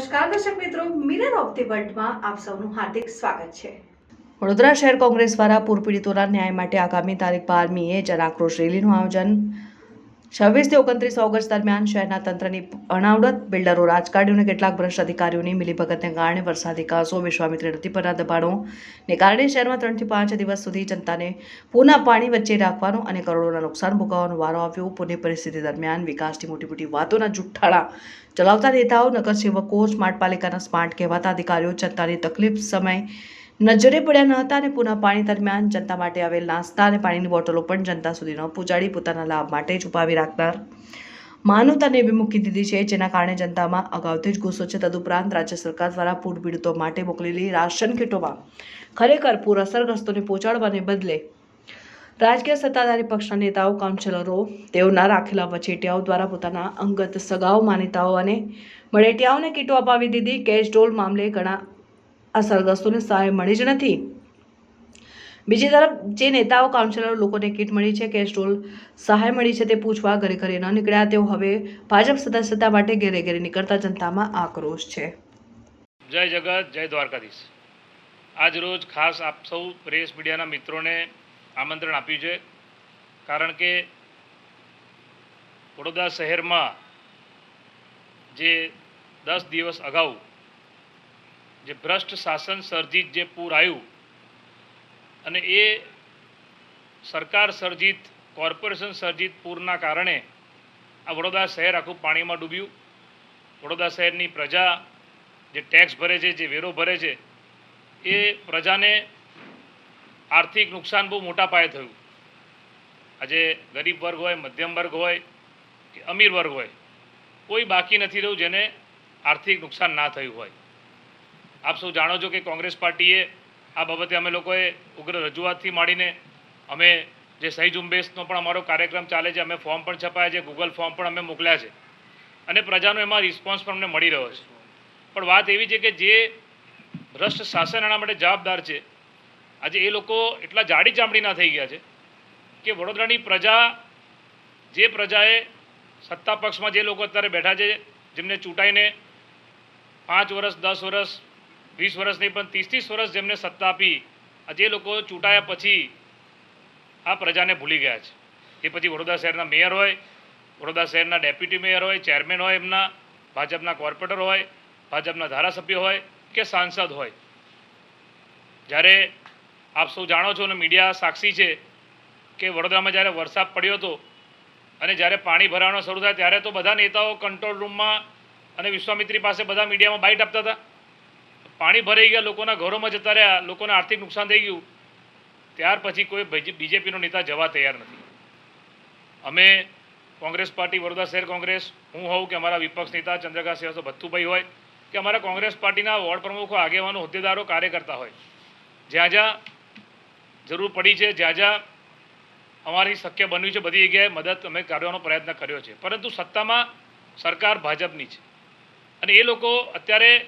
નમસ્કાર, દર્શક મિત્રો. મિરર ઓફ ધી વર્લ્ડમાં આપ સૌનું હાર્દિક સ્વાગત છે. વડોદરા શહેર કોંગ્રેસ દ્વારા પૂર પીડિતોના ન્યાય માટે આગામી તારીખ બારમીએ જન આક્રોશ રેલીનું આયોજન છવ્વીસથી ઓગણત્રીસ ઓગસ્ટ દરમિયાન શહેરના તંત્રની અણાવડત બિલ્ડરો, રાજકારણીઓને કેટલાક ભ્રષ્ટ અધિકારીઓની મિલીભગતને કારણે વરસાદી કાસો વિશ્વામિત્રી નદી પરના દબાણો ને કારણે શહેરમાં ત્રણથી પાંચ દિવસ સુધી જનતાને પૂરના પાણી વચ્ચે રાખવાનો અને કરોડોના નુકસાન ભોગવવાનો વારો આવ્યો. પૂરની પરિસ્થિતિ દરમિયાન વિકાસની મોટી મોટી વાતોના જુઠ્ઠાણા ચલાવતા નેતાઓ, નગરસેવકો, સ્માર્ટ પાલિકાના સ્માર્ટ કહેવાતા અધિકારીઓ જનતાની તકલીફ સમય નજરે પડ્યા ન હતા અને પુનઃ પાણી દરમિયાન જનતા માટે આવેલ નાસ્તા અને પાણીની બોટલો પણ જનતા સુધી ન પહોંચાડી પોતાના લાભ માટે છુપાવી રાખનાર માનવતાને એવી મૂકી દીધી છે, જેના કારણે જનતામાં અગાઉથી જ ગુસ્સો છે. તદુપરાંત રાજ્ય સરકાર દ્વારા પૂર પીડિતો માટે મોકલેલી રાશન કીટોમાં ખરેખર પૂર અસરગ્રસ્તોને પહોંચાડવાને બદલે રાજકીય સત્તાધારી પક્ષના નેતાઓ, કાઉન્સિલરો, તેઓના રાખેલા વચેટિયાઓ દ્વારા પોતાના અંગત સગાઓ માનીતાઓ અને મળેટિયાઓને કીટો અપાવી દીધી. કેશ ડોલ મામલે ઘણા અસરગ્રસ્તોને સહાય મળી જ નથી. બીજી તરફ જે નેતાઓ, કાઉન્સિલરો લોકોને કીટ મળી છે કેશ સ્ટોલ સહાય મળી છે તે પૂછવા ઘરે ઘરે ન નીકળ્યા, તેઓ હવે ભાજપ સદસ્યતા માટે ઘેરે ઘેરે નીકળતા જનતામાં આક્રોશ છે. જય જગત, જય દ્વારકાધીશ. આજ રોજ ખાસ આપ સૌ પ્રેસ મીડિયાના મિત્રોને આમંત્રણ આપ્યું છે. કારણ કે વડોદરા શહેરમાં જે દસ દિવસ અગાઉ જે ભ્રષ્ટ શાસન સર્જિત જે પૂર આવ્યું અને એ સરકાર સર્જિત, કોર્પોરેશન સર્જિત પૂરના કારણે આ વડોદરા શહેર આખું પાણીમાં ડૂબ્યું. વડોદરા શહેરની પ્રજા જે ટેક્સ ભરે છે, જે વેરો ભરે છે, એ પ્રજાને આર્થિક નુકસાન બહુ મોટા પાયે થયું. આજે ગરીબ વર્ગ હોય, મધ્યમ વર્ગ હોય કે અમીર વર્ગ હોય, કોઈ બાકી નથી રહ્યું જેને આર્થિક નુકસાન ના થયું હોય. આપ સૌ જાણો છો કે કોંગ્રેસ પાર્ટીએ આ બાબતે અમે લોકોએ ઉગ્ર રજૂઆતથી માંડીને અમે જે સહી ઝુંબેશનો પણ અમારો કાર્યક્રમ ચાલે છે, અમે ફોર્મ પણ છપાયા છે ગૂગલ ફોર્મ પણ અમે મોકલ્યા છે. અને પ્રજાનો એમાં રિસ્પોન્સ પણ અમને મળી રહ્યો છે. પણ વાત એવી છે કે જે ભ્રષ્ટ શાસન એના માટે જવાબદાર છે, આજે એ લોકો એટલા જાડી ચામડીના થઈ ગયા છે કે વડોદરાની પ્રજા, જે પ્રજાએ સત્તા પક્ષમાં જે લોકો અત્યારે બેઠા છે, જેમને ચૂંટાઈને પાંચ વર્ષ, દસ વર્ષ વીસ વર્ષ નહીં, પણ ત્રીસ ત્રીસ વર્ષ જેમને સત્તા આપી આજે લોકો ચૂંટાયા પછી આ પ્રજાને ભૂલી ગયા છે. એ પછી વડોદરા શહેરના મેયર હોય, વડોદરા શહેરના ડેપ્યુટી મેયર હોય, ચેરમેન હોય એમના, ભાજપના કોર્પોરેટર હોય, ભાજપના ધારાસભ્ય હોય કે સાંસદ હોય. જ્યારે આપ સૌ જાણો છો અને મીડિયા સાક્ષી છે કે વડોદરામાં જ્યારે વરસાદ પડ્યો હતો અને જ્યારે પાણી ભરાવાનો શરૂ થાય, ત્યારે તો બધા નેતાઓ કંટ્રોલ રૂમમાં અને વિશ્વામિત્રી પાસે બધા મીડિયામાં બાઇટ આપતા હતા. પાણી ભરાઈ ગયા, લોકોના ઘરોમાં જતા રહ્યા, લોકોને આર્થિક નુકસાન થઈ ગયું. ત્યાર પછી કોઈ બીજેપીનો નેતા જવા તૈયાર નથી. અમે કોંગ્રેસ પાર્ટી, વડોદરા શહેર કોંગ્રેસ, હું હોઉં કે અમારા વિપક્ષ નેતા ચંદ્રકાંત શ્રીવાસ્તવ ભથ્થુભાઈ હોય, કે અમારા કોંગ્રેસ પાર્ટીના વોર્ડ પ્રમુખો, આગેવાનો, હોદ્દેદારો, કાર્યકર્તા હોય. જ્યાં જ્યાં જરૂર પડી છે, જ્યાં જ્યાં અમારી શક્ય બન્યું છે, બધી જગ્યાએ મદદ અમે કરવાનો પ્રયત્ન કર્યો છે. પરંતુ સત્તામાં સરકાર ભાજપની છે. અને એ લોકો અત્યારે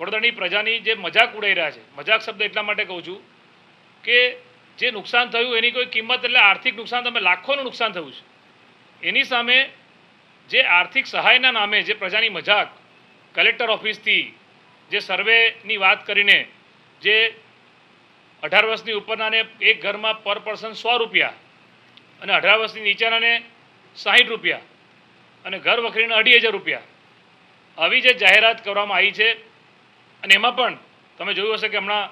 વડોદરાની પ્રજાની જે મજાક ઉડાઈ રહ્યા છે. મજાક શબ્દ એટલા માટે કહું છું કે જે નુકસાન થયું એની કોઈ કિંમત એટલે આર્થિક નુકસાન તમે લાખોનું નુકસાન થયું છે. એની સામે જે આર્થિક સહાયના નામે જે પ્રજાની મજાક, કલેક્ટર ઓફિસથી જે સર્વેની વાત કરીને જે અઢાર વર્ષની ઉપરનાને એક ઘરમાં પર પર્સન સો રૂપિયા અને અઢાર વર્ષની નીચેનાને સાહીઠ રૂપિયા અને ઘર વખરીને અઢી હજાર રૂપિયા. આવી જે જાહેરાત કરવામાં આવી છે અને એમાં પણ તમે જોયું હશે કે હમણાં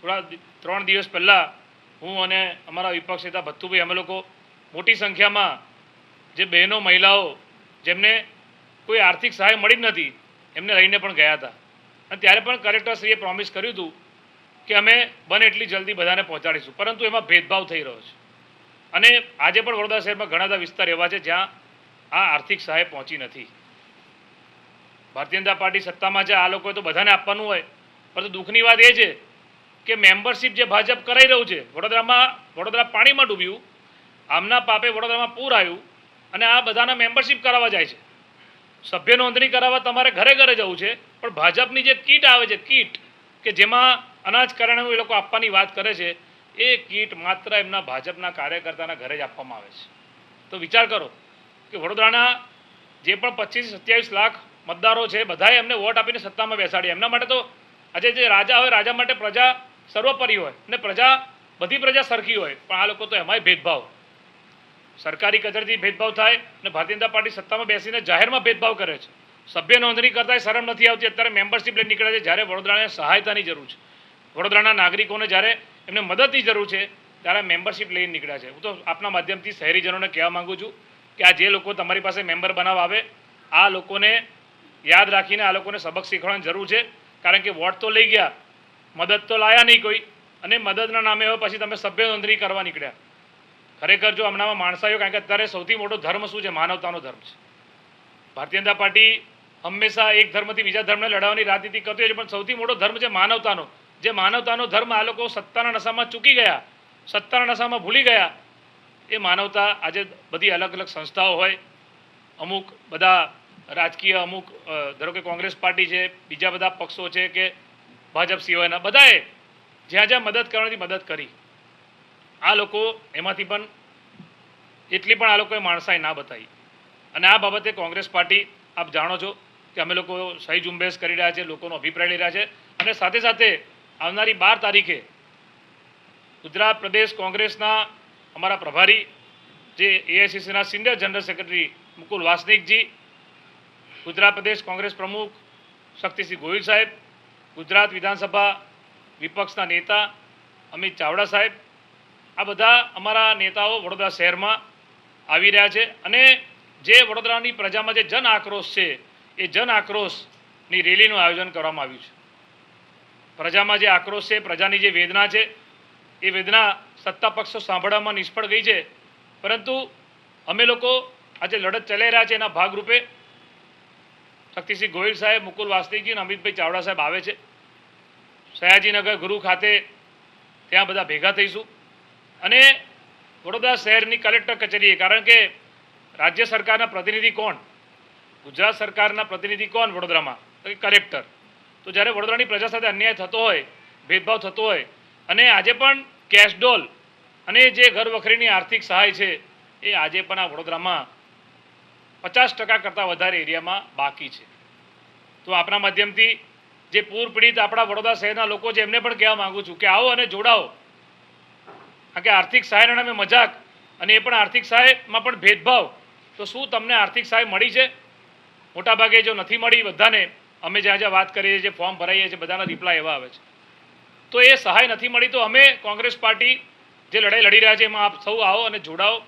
થોડા ત્રણ દિવસ પહેલાં હું અને અમારા વિપક્ષ નેતા ભથ્થુભાઈ, અમે લોકો મોટી સંખ્યામાં જે બહેનો, મહિલાઓ જેમને કોઈ આર્થિક સહાય મળી જ નથી, એમને લઈને પણ ગયા હતા. અને ત્યારે પણ કલેક્ટરશ્રીએ પ્રોમિસ કર્યું હતું કે અમે બને એટલી જલ્દી બધાને પહોંચાડીશું. પરંતુ એમાં ભેદભાવ થઈ રહ્યો છે. અને આજે પણ વડોદરા શહેરમાં ઘણા બધા વિસ્તાર એવા છે જ્યાં આ આર્થિક સહાય પહોંચી નથી. ભારતીય જનતા પાર્ટી સત્તામાં છે, આ લોકોએ તો બધાને આપવાનું હોય. પરંતુ દુઃખની વાત એ છે કે મેમ્બરશિપ જે ભાજપ કરાઈ રહ્યું છે, વડોદરામાં, વડોદરા પાણીમાં ડૂબ્યું, આમના પાપે વડોદરામાં પૂર આવ્યું અને આ બધાના મેમ્બરશિપ કરાવવા જાય છે. સભ્ય નોંધણી કરાવવા તમારે ઘરે ઘરે જવું છે, પણ ભાજપની જે કીટ આવે છે, કીટ, કે જેમાં અનાજ કરિયાણું એ લોકો આપવાની વાત કરે છે, એ કીટ માત્ર એમના ભાજપના કાર્યકર્તાના ઘરે જ આપવામાં આવે છે. તો વિચાર કરો કે વડોદરાના જે પણ પચીસ સત્યાવીસ લાખ મતદારો છે, બધાએ એમને વોટ આપીને સત્તામાં બેસાડી. એમના માટે તો આજે જે રાજા હોય, રાજા માટે પ્રજા સર્વોપરી હોય અને પ્રજા, બધી પ્રજા સરખી હોય, પણ આ લોકો તો એમાંય ભેદભાવ. સરકારી કચેરીથી ભેદભાવ થાય અને ભારતીય જનતા પાર્ટી સત્તામાં બેસીને જાહેરમાં ભેદભાવ કરે છે. સભ્ય નોંધણી કરતાંય શરમ નથી આવતી. અત્યારે મેમ્બરશિપ લઈને નીકળે છે, જ્યારે વડોદરાને સહાયતાની જરૂર છે. વડોદરાના નાગરિકોને જ્યારે એમને મદદની જરૂર છે, ત્યારે મેમ્બરશિપ લઈને નીકળ્યા છે. હું તો આપના માધ્યમથી શહેરીજનોને કહેવા માંગુ છું કે આ જે લોકો તમારી પાસે મેમ્બર બનાવવા આવે, આ લોકોને યાદ રાખીને આ લોકોને સબક શીખવાની જરૂર છે. કારણ કે વોટ તો લઈ ગયા, મદદ તો લાયા નહીં કોઈ, અને મદદના નામે હવે પછી તમે સભ્ય નોંધણી કરવા નીકળ્યા. ખરેખર જો હમણાંમાં માણસાયો, કારણ કે અત્યારે સૌથી મોટો ધર્મ શું છે? માનવતાનો ધર્મ છે. ભારતીય જનતા પાર્ટી હંમેશા એક ધર્મથી બીજા ધર્મને લડાવવાની રાજનીતિ કરતી હોય છે, પણ સૌથી મોટો ધર્મ છે માનવતાનો. જે માનવતાનો ધર્મ આ લોકો સત્તાના નશામાં ચૂકી ગયા, સત્તાના નશામાં ભૂલી ગયા. એ માનવતા આજે બધી અલગ અલગ સંસ્થાઓ હોય, અમુક બધા રાજકીય અમુક ધારો કે કોંગ્રેસ પાર્ટી છે, બીજા બધા પક્ષો છે કે ભાજપ સિવાયના, બધાએ જ્યાં જ્યાં મદદ કરવાની મદદ કરી. આ લોકો એમાંથી પણ, એટલી પણ આ લોકોએ માણસાઈ ના બતાવી. અને આ બાબતે કોંગ્રેસ પાર્ટી, આપ જાણો છો કે અમે લોકો સહી ઝુંબેશ કરી રહ્યા છે, લોકોનો અભિપ્રાય લઈ રહ્યા છે. અને સાથે સાથે આવનારી બાર તારીખે ગુજરાત પ્રદેશ કોંગ્રેસના અમારા પ્રભારી જે એઆઈસીસીના senior general secretary Mukul Wasnik ji Gujarat પ્રદેશ કોંગ્રેસ પ્રમુખ શક્તિસિંહ ગોહિલ સાહેબ, ગુજરાત વિધાનસભા વિપક્ષના નેતા અમિત ચાવડા સાહેબ, આ બધા અમારા નેતાઓ વડોદરા શહેરમાં આવી રહ્યા છે અને જે વડોદરાની પ્રજામાં જે જન આક્રોશ છે, એ જન આક્રોશની રેલીનું આયોજન કરવામાં આવ્યું છે. પ્રજામાં જે આક્રોશ છે, પ્રજાની જે વેદના છે, એ વેદના સત્તા પક્ષો સાંભળવામાં નિષ્ફળ ગઈ છે. પરંતુ અમે લોકો આજે લડત ચલાવી રહ્યા છે એના ભાગરૂપે શક્તિસિંહ ગોહિલ સાહેબ, મુકુલ વાસનિકજી અને અમિતભાઈ ચાવડા સાહેબ આવે છે. સયાજીનગર ગુરુ ખાતે ત્યાં બધા ભેગા થઈશું. અને વડોદરા શહેરની કલેક્ટર કચેરીએ, કારણ કે રાજ્ય સરકારના પ્રતિનિધિ કોણ? ગુજરાત સરકારના પ્રતિનિધિ કોણ વડોદરામાં? તો કલેક્ટર. તો જ્યારે વડોદરાની પ્રજા સાથે અન્યાય થતો હોય, ભેદભાવ થતો હોય, અને આજે પણ કેશડોલ અને જે ઘર વખરીની આર્થિક સહાય છે, એ આજે પણ આ વડોદરામાં પચાસ ટકા કરતાં વધારે એરિયામાં બાકી છે. તો આપણા માધ્યમથી જે પૂર પીડિત આપણા વડોદરા શહેરના લોકો છે, એમને પણ કહેવા માગું છું કે આવો અને જોડાઓ. કારણ કે આર્થિક સહાયના નામે મજાક અને એ પણ આર્થિક સહાયમાં પણ ભેદભાવ. તો શું તમને આર્થિક સહાય મળી છે? મોટાભાગે જો નથી મળી, બધાને અમે જ્યાં જ્યાં વાત કરીએ છીએ ફોર્મ ભરાઈએ છીએ, બધાના રિપ્લાય એવા આવે છે. તો એ સહાય નથી મળી, તો અમે કોંગ્રેસ પાર્ટી જે લડાઈ લડી રહ્યા છે, એમાં આપ સૌ આવો અને જોડાઓ.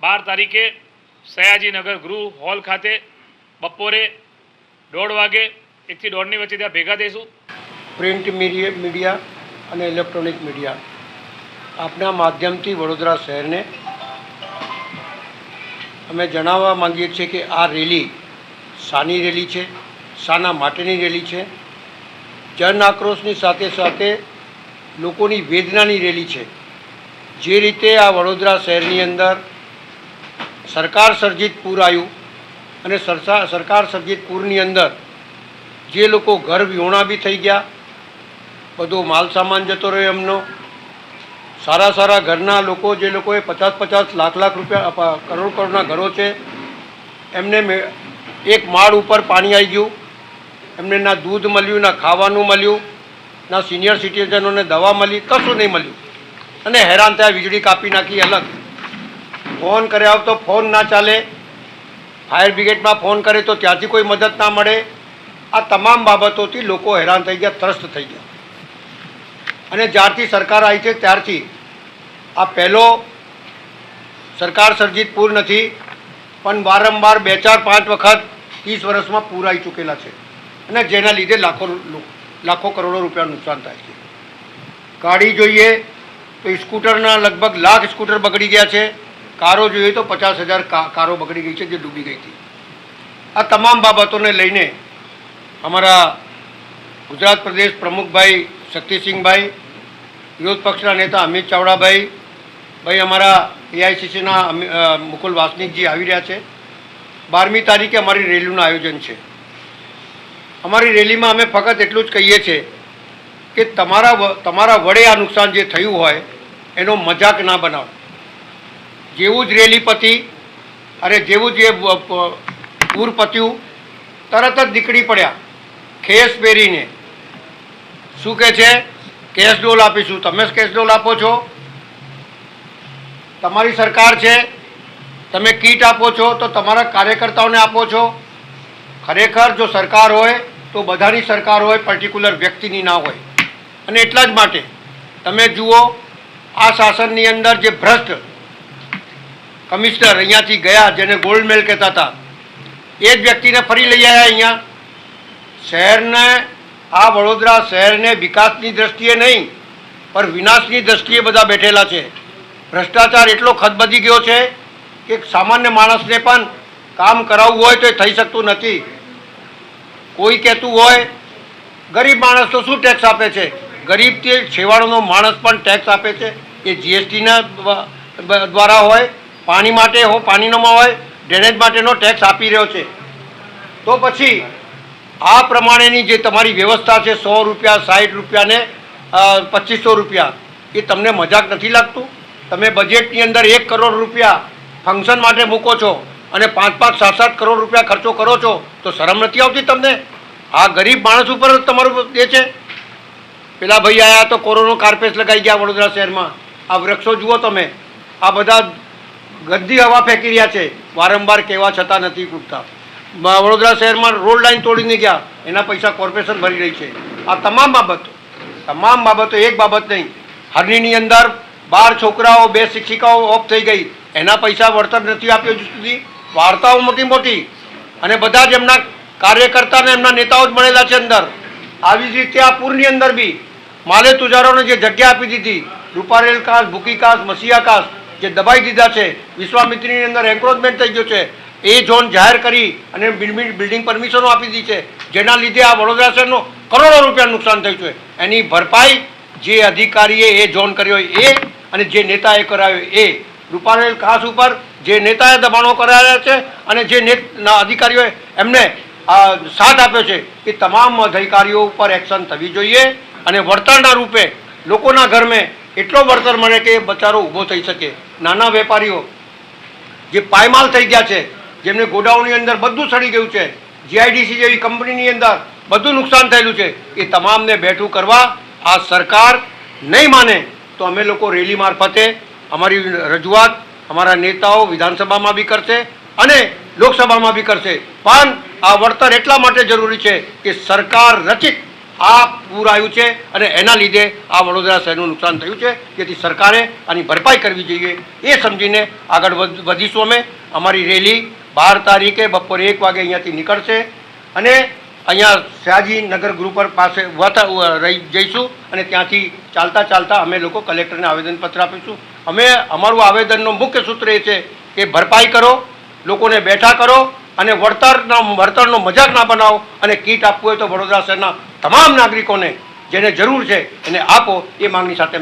બાર તારીખે સયાજીનગર ગૃહ હોલ ખાતે બપોરે દોઢ વાગે એકથી દોઢની વચ્ચે ત્યાં ભેગા થઈશું. પ્રિન્ટ મીડિયા અને ઇલેક્ટ્રોનિક મીડિયા આપના માધ્યમથી વડોદરા શહેરને અમે જણાવવા માંગીએ છીએ કે આ રેલી શાની રેલી છે શાના માટેની રેલી છે, જન આક્રોશની સાથે સાથે લોકોની વેદનાની રેલી છે. જે રીતે આ વડોદરા શહેરની અંદર સરકાર સર્જિત પૂર આવ્યું અને સરકાર સર્જિત પૂરની અંદર જે લોકો ઘર વિહોણા બી થઈ ગયા, બધો માલ સામાન જતો રહ્યો એમનો. સારા સારા ઘરના લોકો જે લોકોએ પચાસ પચાસ લાખ લાખ રૂપિયા કરોડ કરોડના ઘરો છે, એમને એક માળ ઉપર પાણી આવી ગયું. એમને ના દૂધ મળ્યું, ના ખાવાનું મળ્યું, ના સિનિયર સિટીઝનોને દવા મળી, કશું નહીં મળ્યું. અને હેરાન થયા, વીજળી કાપી નાખી, અલગ. ફોન કર્યા તો ફોન ના ચાલે. ફાયર બ્રિગેડમાં ફોન કરે તો ત્યાંથી કોઈ મદદ ના મળે. આ તમામ બાબતોથી લોકો હેરાન થઈ ગયા, ત્રસ્ત થઈ ગયા. અને જ્યારથી સરકાર આવી છે ત્યારથી આ પહેલો સરકાર સર્જિત પૂર નથી, પણ વારંવાર બે ચાર પાંચ વખત ત્રીસ વર્ષમાં પૂર આવી ચૂકેલા છે. અને જેના લીધે લાખો લાખો કરોડો રૂપિયા નુકસાન થાય છે. ગાડી જોઈએ તો સ્કૂટરના લગભગ લાખ સ્કૂટર બગડી ગયા છે. કારો જોઈએ તો પચાસ હજાર કારો બગડી ગઈ છે જે ડૂબી ગઈ હતી. આ તમામ બાબતોને લઈને અમારા ગુજરાત પ્રદેશ પ્રમુખભાઈ શક્તિસિંહભાઈ વિરોધ પક્ષના નેતા અમિત ચાવડાભાઈ, ભાઈ અમારા એઆઈસીસીના મુકુલ વાસનિકજી આવી રહ્યા છે. બારમી તારીખે અમારી રેલીનું આયોજન છે. અમારી રેલીમાં અમે ફક્ત એટલું જ કહીએ છીએ કે તમારા તમારા વડે આ નુકસાન જે થયું હોય, એનો મજાક ના બનાવો. જેવું જ રેલી પતી, અરે જેવું જ એ પૂર પત્યું, તરત જ નીકળી પડ્યા, ખેસ પહેરીને. શું કહે છે? કેશ ડોલ આપીશું. તમે જ કેશ ડોલ આપો છો? તમારી સરકાર છે, તમે કીટ આપો છો, તો તમારા કાર્યકર્તાઓને આપો છો? ખરેખર જો સરકાર હોય, તો બધાની સરકાર હોય પર્ટિક્યુલર વ્યક્તિની ના હોય. અને એટલા જ માટે, તમે જુઓ, આ શાસનની અંદર જે ભ્રષ્ટ કમિશનર અહીંયાથી ગયા, જેને ગોલ્ડ મેલ કહેતા હતા. એ જ વ્યક્તિને ફરી લઈ આવ્યા અહીંયા. શહેરને, આ વડોદરા શહેરને વિકાસની દ્રષ્ટિએ નહીં, પણ વિનાશની દ્રષ્ટિએ બધા બેઠેલા છે. ભ્રષ્ટાચાર એટલો ખદબદી ગયો છે કે સામાન્ય માણસને પણ કામ કરાવવું હોય તો એ થઈ શકતું નથી. કોઈ કહેતું હોય, ગરીબ માણસ તો શું ટેક્સ આપે છે? ગરીબથી છેવાડાનો માણસ પણ ટેક્સ આપે છે. એ જીએસટીના દ્વારા હોય પાણી માટે હો, પાણીનો હોય ડ્રેનેજ માટેનો ટેક્સ આપી રહ્યો છે. તો પછી આ પ્રમાણેની જે તમારી વ્યવસ્થા છે, સો રૂપિયા સાઠ રૂપિયા ને પચીસો રૂપિયા, એ તમને મજાક નથી લાગતું? તમે બજેટની અંદર એક કરોડ રૂપિયા ફંક્શન માટે મૂકો છો અને પાંચ પાંચ સાત સાત કરોડ રૂપિયા ખર્ચો કરો છો, તો શરમ નથી આવતી તમને? આ ગરીબ માણસ ઉપર તમારું એ છે? પેલા ભાઈ આવ્યા તો કોરોનો કાર્પેટ લગાઈ ગયા વડોદરા શહેરમાં. આ વૃક્ષો જુઓ તમે. આ બધા ગંદી હવા ફેંકી રહ્યા છે. વારંવાર કહેવા છતાં નથી ખૂટતા વડોદરા શહેરમાં રોડ લાઇન તોડીને ગયા. એના પૈસા કોર્પોરેશન ભરી રહી છે. આ તમામ બાબતો તમામ બાબતો એક બાબત નહીં. હરણીની અંદર બાર છોકરાઓ, બે શિક્ષિકાઓ ઓફ થઈ ગઈ. એના પૈસા વળતર નથી આપ્યો હજુ સુધી. વાર્તાઓ મોટી મોટી. અને બધા જ એમના કાર્યકર્તા અને એમના નેતાઓ જ મળેલા છે અંદર. આવી જ રીતે આ પૂરની અંદર બી. માલે તુજારોને જે જગ્યા આપી દીધી, રૂપારેલ કાસ, ભૂકી કાસ, મસીહા કાસ જે દબાઈ દીધા છે, વિશ્વામિત્રીની અંદર એન્ક્રોચમેન્ટ થઈ ગયો છે, એ ઝોન જાહેર કરી અને બિલ્ડિંગ પરમિશનો આપી દીધી છે, જેના લીધે આ વડોદરા શહેરનો કરોડો રૂપિયા નુકસાન થયું છે. એની ભરપાઈ જે અધિકારીએ એ ઝોન કર્યો એ અને જે નેતાએ કરાવ્યો એ. રૂપારેલ ખાસ ઉપર જે નેતાએ દબાણો કરાવ્યા છે અને જે અધિકારીઓએ એમને સાથ આપ્યો છે એ તમામ અધિકારીઓ ઉપર એક્શન થવી જોઈએ અને વળતરના રૂપે લોકોના ઘરમાં એટલો વળતર મળે કે બચારો ઊભો થઈ શકે. નાના વેપારીઓ જે પાયમાલ થઈ ગયા છે, જેમને ગોડાઉનની અંદર બધું સડી ગયું છે જીઆઈડીસી જેવી કંપનીની અંદર બધું નુકસાન થયેલું છે, એ તમામને બેઠું કરવા આ સરકાર નહીં માને તો અમે લોકો રેલી મારફતે અમારી રજૂઆત અમારા નેતાઓ વિધાનસભામાં બી કરશે અને લોકસભામાં બી કરશે. પણ આ વળતર એટલા માટે જરૂરી છે કે સરકાર રચિત આ પૂર આવ્યું છે અને એના લીધે આ વડોદરા શહેરનું નુકસાન થયું છે. જેથી સરકારે આની ભરપાઈ કરવી જોઈએ. એ સમજીને આગળ વધ- વધીશું અમે. અમારી રેલી બાર તારીખે બપોરે એક વાગે અહીંયાથી નીકળશે અને અહીંયા શ્યાજી નગર ગૃહ પર પાસે રહી જઈશું અને ત્યાંથી ચાલતા ચાલતા અમે લોકો કલેક્ટરને આવેદનપત્ર આપીશું. અમે, અમારું આવેદનનો મુખ્ય સૂત્ર એ છે કે ભરપાઈ કરો, લોકોને બેઠા કરો અને વળતરના, વળતરનો મજાક ના બનાવો અને કીટ આપવું હોય તો વડોદરા શહેરના તમામ નાગરિકોને જેને જરૂર છે એને આપો એ માંગણી સાથે